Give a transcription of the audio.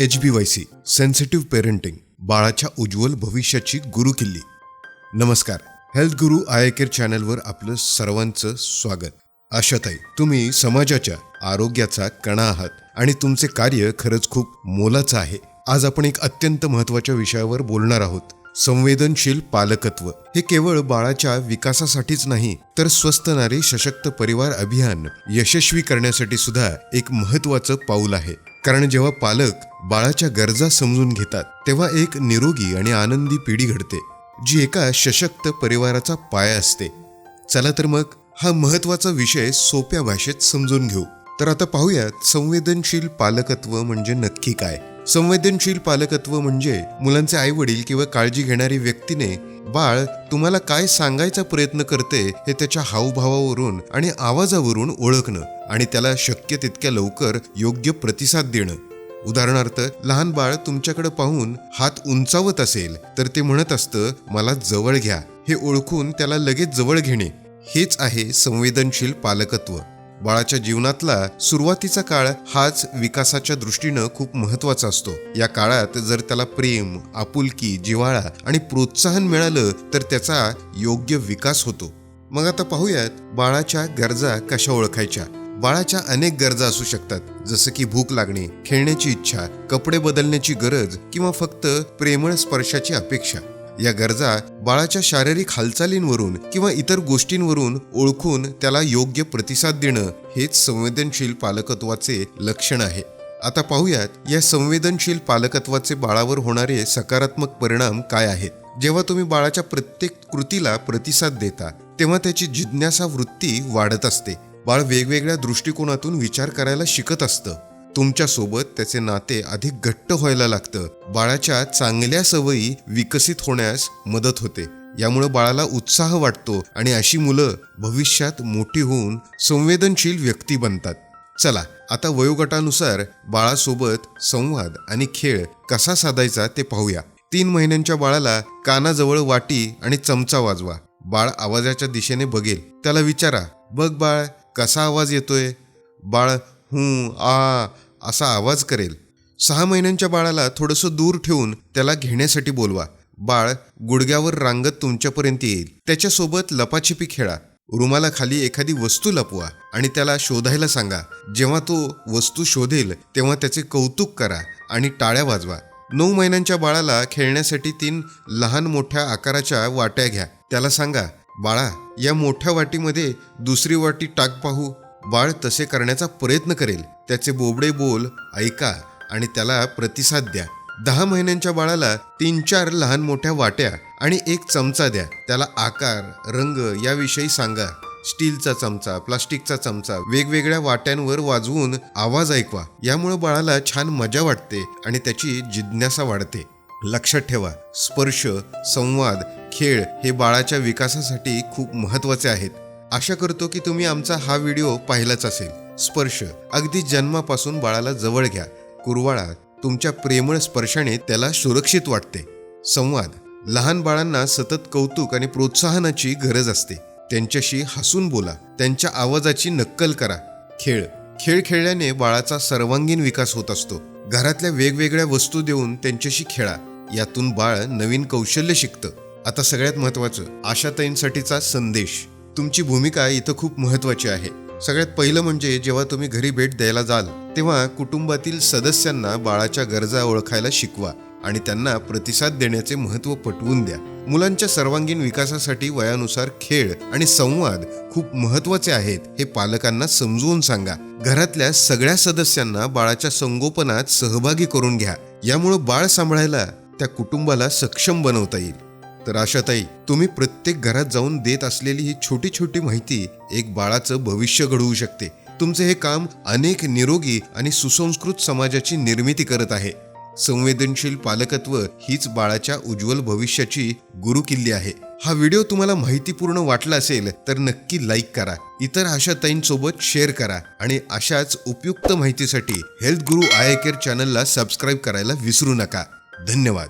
H B Y C sensitive parenting बाळाच्या उज्ज्वल भविष्याची गुरुकिल्ली नमस्कार. हेल्थ गुरु आय केअर चॅनलवर आपलं सर्वांचं स्वागत. आशाताई तुम्ही समाजाच्या आरोग्याचा कणा आहात आणि तुमचे कार्य खरंच खूप मोलाचं आहे. आज आपण एक अत्यंत महत्त्वाच्या विषयावर बोलणार आहोत. संवेदनशील पालकत्व. हे केवळ बाळाच्या विकासासाठीच नाही तर स्वस्त नारी सशक्त परिवार अभियान यशस्वी करण्यासाठी सुद्धा एक महत्त्वाचं पाऊल आहे. कारण जेव्हा पालक बाळाच्या गरजा समजून घेतात तेव्हा एक निरोगी आणि आनंदी पिढी घडते जी एका सशक्त परिवाराचा पाया असते. चला तर मग हा महत्त्वाचा विषय सोप्या भाषेत समजून घेऊ. तर आता पाहूयात संवेदनशील पालकत्व म्हणजे नक्की काय? संवेदनशील पालकत्व म्हणजे मुलांचे आई वडील किंवा काळजी घेणारी व्यक्तीने बाळ तुम्हाला काय सांगायचा प्रयत्न करते हे त्याच्या हावभावावरून आणि आवाजावरून ओळखणं आणि त्याला शक्य तितक्या लवकर योग्य प्रतिसाद देणं. उदाहरणार्थ लहान बाळ तुमच्याकडे पाहून हात उंचावत असेल तर ते म्हणत असतं मला जवळ घ्या. हे ओळखून त्याला लगेच जवळ घेणे. हेच आहे संवेदनशील पालकत्व. बाळाच्या जीवनातला सुरुवातीचा काळ हाच विकासाच्या दृष्टीनं खूप महत्त्वाचा असतो. या काळात जर त्याला प्रेम आपुलकी जिव्हाळा आणि प्रोत्साहन मिळालं तर त्याचा योग्य विकास होतो. मग आता पाहूयात बाळाच्या गरजा कशा ओळखायच्या? बाळाच्या अनेक गरजा असू शकतात जसं की भूक लागणे खेळण्याची इच्छा कपडे बदलण्याची गरज किंवा फक्त प्रेमळ स्पर्शाची अपेक्षा. या गरजा बाळाच्या शारीरिक हालचालींवरून किंवा इतर गोष्टींवरून ओळखून त्याला योग्य प्रतिसाद देणं हेच संवेदनशील पालकत्वाचे लक्षण आहे. आता पाहूयात या संवेदनशील पालकत्वाचे बाळावर होणारे सकारात्मक परिणाम काय आहेत? जेव्हा तुम्ही बाळाच्या प्रत्येक कृतीला प्रतिसाद देता तेव्हा त्याची जिज्ञासा वृत्ती वाढत असते. बाळ वेगवेगळ्या दृष्टिकोनातून विचार करायला शिकत असतं. तुमच्यासोबत त्याचे नाते अधिक घट्ट व्हायला लागतं. बाळाच्या चांगल्या सवयी विकसित होण्यास मदत होते. यामुळे बाळाला उत्साह वाटतो आणि अशी मुलं भविष्यात मोठी होऊन संवेदनशील व्यक्ती बनतात. चला आता वयोगटानुसार बाळासोबत संवाद आणि खेळ कसा साधायचा ते पाहूया. तीन महिन्यांच्या बाळाला कानाजवळ वाटी आणि चमचा वाजवा. बाळ आवाजाच्या दिशेने बघेल. त्याला विचारा बघ बाळ कसा आवाज येतोय? बाळ हू आ असा आवाज करेल. सहा महिन्यांच्या बाळाला थोडंसं दूर ठेवून त्याला घेण्यासाठी बोलवा. बाळ गुडघ्यावर रांगत तुमच्यापर्यंत येईल. त्याच्यासोबत लपाछिपी खेळा. रुमाला खाली एखादी वस्तू लपवा आणि त्याला शोधायला सांगा. जेव्हा तो वस्तू शोधेल तेव्हा त्याचे कौतुक करा आणि टाळ्या वाजवा. नऊ महिन्यांच्या बाळाला खेळण्यासाठी तीन लहान मोठ्या आकाराच्या वाट्या घ्या. त्याला सांगा बाळा या मोठ्या वाटीमध्ये दुसरी वाटी टाक पाहू. बाळ तसे करण्याचा प्रयत्न करेल. त्याचे बोबडे बोल ऐका आणि त्याला प्रतिसाद द्या. दहा महिन्यांच्या बाळाला तीन चार लहान मोठ्या वाट्या आणि एक चमचा द्या. त्याला आकार रंग याविषयी सांगा. स्टीलचा चमचा प्लास्टिकचा चमचा वेगवेगळ्या वाट्यांवर वाजवून आवाज ऐकवा. यामुळे बाळाला छान मजा वाटते आणि त्याची जिज्ञासा वाढते. लक्षात ठेवा स्पर्श संवाद खेळ हे बाळाच्या विकासासाठी खूप महत्त्वाचे आहेत. आशा करतो की तुम्ही आमचा हा व्हिडिओ पाहिलाच असेल. स्पर्श. अगदी जन्मापासून बाळाला जवळ घ्या. कुरवाळा तुमच्या प्रेमळ स्पर्शाने त्याला सुरक्षित वाटते. संवाद. लहान बाळांना सतत कौतुक आणि प्रोत्साहनाची गरज असते. त्यांच्याशी हसून बोला. त्यांच्या आवाजाची नक्कल करा. खेळ. खेळ खेळल्याने बाळाचा सर्वांगीण विकास होत असतो. घरातल्या वेगवेगळ्या वस्तू देऊन त्यांच्याशी खेळा. यातून बाळ नवीन कौशल्य शिकतं. आता सगळ्यात महत्वाचं आशाताईंसाठीचा संदेश. तुमची भूमिका इथं खूप महत्वाची आहे. सगळ्यात पहिलं म्हणजे जेव्हा तुम्ही घरी भेट द्यायला जाल तेव्हा कुटुंबातील सदस्यांना बाळाच्या गरजा ओळखायला शिकवा आणि त्यांना प्रतिसाद देण्याचे महत्त्व पटवून द्या. मुलांच्या सर्वांगीण विकासासाठी वयानुसार खेळ आणि संवाद खूप महत्त्वाचे आहेत हे पालकांना समजवून सांगा. घरातल्या सगळ्या सदस्यांना बाळाच्या संगोपनात सहभागी करून घ्या. यामुळं बाळ सांभाळायला त्या कुटुंबाला सक्षम बनवता येईल. तर आशाताई तुम्ही प्रत्येक घरात जाऊन देत असलेली ही छोटी छोटी माहिती एक बाळाचं भविष्य घडवू शकते. तुमचे हे काम अनेक निरोगी आणि सुसंस्कृत समाजाची निर्मिती करत आहे. संवेदनशील पालकत्व हीच बाळाच्या उज्ज्वल भविष्याची गुरुकिल्ली आहे. हा व्हिडिओ तुम्हाला माहितीपूर्ण वाटला असेल तर नक्की लाईक करा. इतर आशाताईंसोबत शेअर करा आणि अशाच उपयुक्त माहितीसाठी हेल्थ गुरु आय केअर चॅनलला सबस्क्राईब करायला विसरू नका. धन्यवाद.